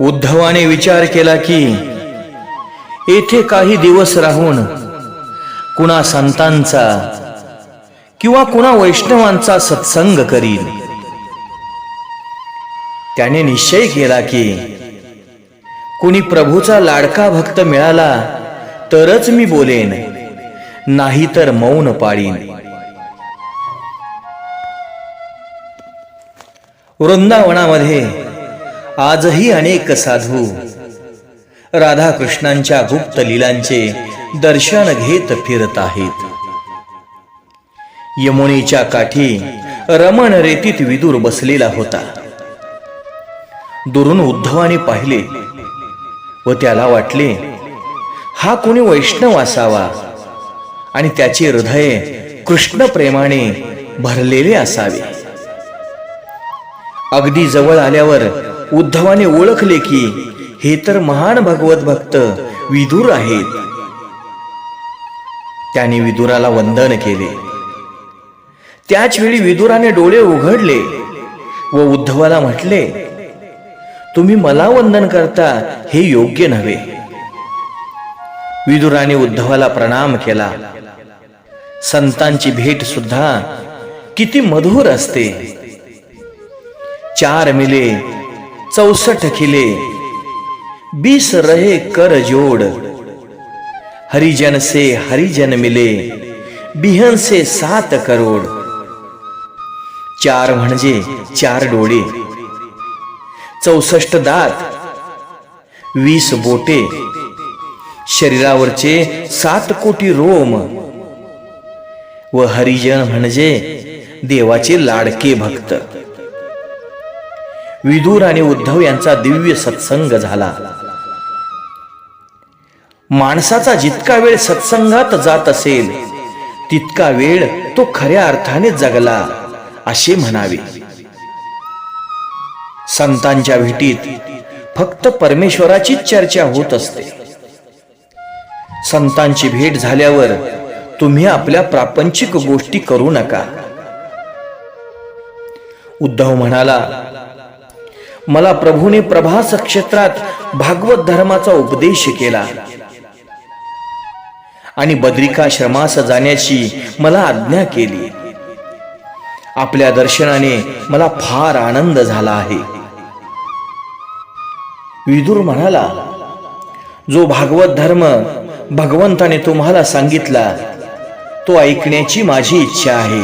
उद्धवाने विचार केला की येथे काही दिवस राहून कुणा संतांचा किंवा कुणा वैष्णवांचा सत्संग करील त्याने निश्चय केला की कुणी प्रभूचा लाडका भक्त मिळाला तरच मी बोलेन नाही तर मौन पाळीन. वृंदावनामध्ये आजही अनेक साधू राधाकृष्णांच्या गुप्त लीलांचे दर्शन घेत फिरत आहेत. यमुनेच्या काठी रमण रेतीत विदूर बसलेला होता. दुरून उद्धवाने पाहिले व त्याला वाटले हा कोणी वैष्णव असावा आणि त्याचे हृदय कृष्ण प्रेमाने भरलेले असावे. अगदी जवळ आल्यावर उद्धवाने ओळखले की हे तर महान भगवत भक्त विदूर आहेत. त्याने विदुराला वंदन केले. त्याच वेळी विदुराने डोळे उघडले व उद्धवाला म्हटले तुम्ही मला वंदन करता हे योग्य नव्हे. विदुराने उद्धवाला प्रणाम केला. संतांची भेट सुद्धा किती मधुर असते. चार मिले चौसठ किले बीस रहे कर जोड. हरिजन से हरिजन मिले बिहन से सात करोड. चार म्हणजे चार डोळे. चौसष्ट दात. वीस बोटे. शरीरावरचे सात कोटी रोम. व हरिजन म्हणजे देवाचे लाडके भक्त. विदूर आणि उद्धव यांचा दिव्य सत्संग झाला. माणसाचा जितका वेळ सत्संगात जात असेल तितका वेळ तो खऱ्या अर्थाने जगला असे म्हणावे. संतांच्या भेटीत फक्त परमेश्वराचीच चर्चा होत असते. संतांची भेट झाल्यावर तुम्ही आपल्या प्रापंचिक गोष्टी करू नका. उद्धव म्हणाला मला प्रभूने प्रभास क्षेत्रात भागवत धर्माचा उपदेश केला. आणि बद्रिकाश्रमास जाण्याची मला आज्ञा केली. आपल्या दर्शनाने मला फार आनंद झाला आहे. विदुर म्हणाला जो भागवत धर्म भगवंताने तुम्हाला सांगितला तो ऐकण्याची माझी इच्छा आहे.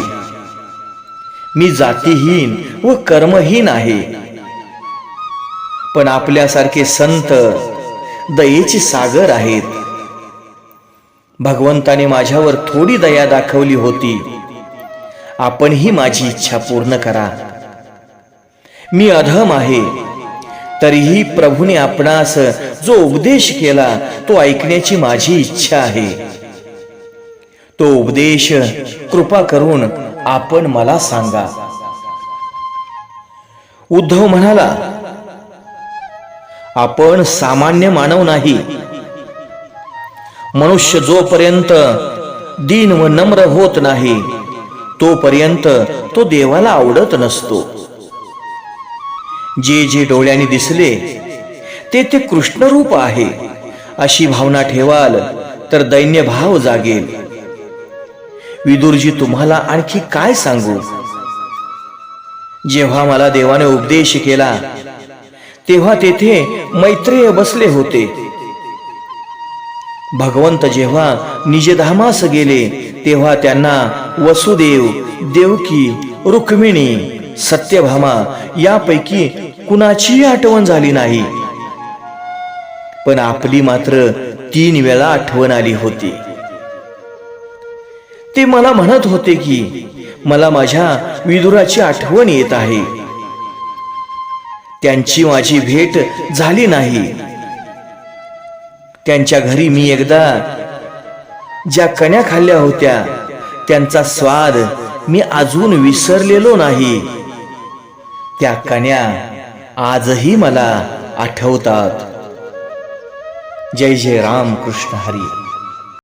मी जातीहीन व कर्महीन आहे. पण आपल्यासारखे संत दयेचे सागर आहेत. भगवंताने माझ्यावर थोडी दया दाखवली होती. आपण ही माझी इच्छा पूर्ण करा. मी अधम आहे. तरीही प्रभूने आपणास जो उपदेश केला तो ऐकण्याची माझी इच्छा आहे. तो उपदेश कृपा करून आपण मला सांगा. उद्धव म्हणाला आपण सामान्य मानव नाही. मनुष्य जोपर्यंत दीन व नम्र होत नाही तोपर्यंत तो देवाला आवडत नसतो. जे जे डोळ्याने दिसले ते ते कृष्णरूप आहे. अशी भावना ठेवाल तर दैन्य भाव जागेल. विदुरजी तुम्हाला आणखी काय सांगू? जेव्हा मला देवाने उपदेश केला तेव्हा तेथे मैत्रेय बसले होते. भगवंत जेव्हा निजधामास गेले तेव्हा त्यांना वसुदेव देवकी रुक्मिणी सत्यभामा यापैकी कुणाचीही आठवण झाली नाही. पण आपली मात्र तीन वेळा आठवण आली होती. ते मला म्हणत होते की मला माझ्या विदुराची आठवण येत आहे. त्यांची माझी भेट झाली नाही. त्यांच्या घरी मी एकदा ज्या कण्या खाल्ल्या होत्या त्यांचा स्वाद मी अजून विसरलेलो नाही. त्या कण्या आजही मला आठवतात. जय जय राम कृष्ण हरी.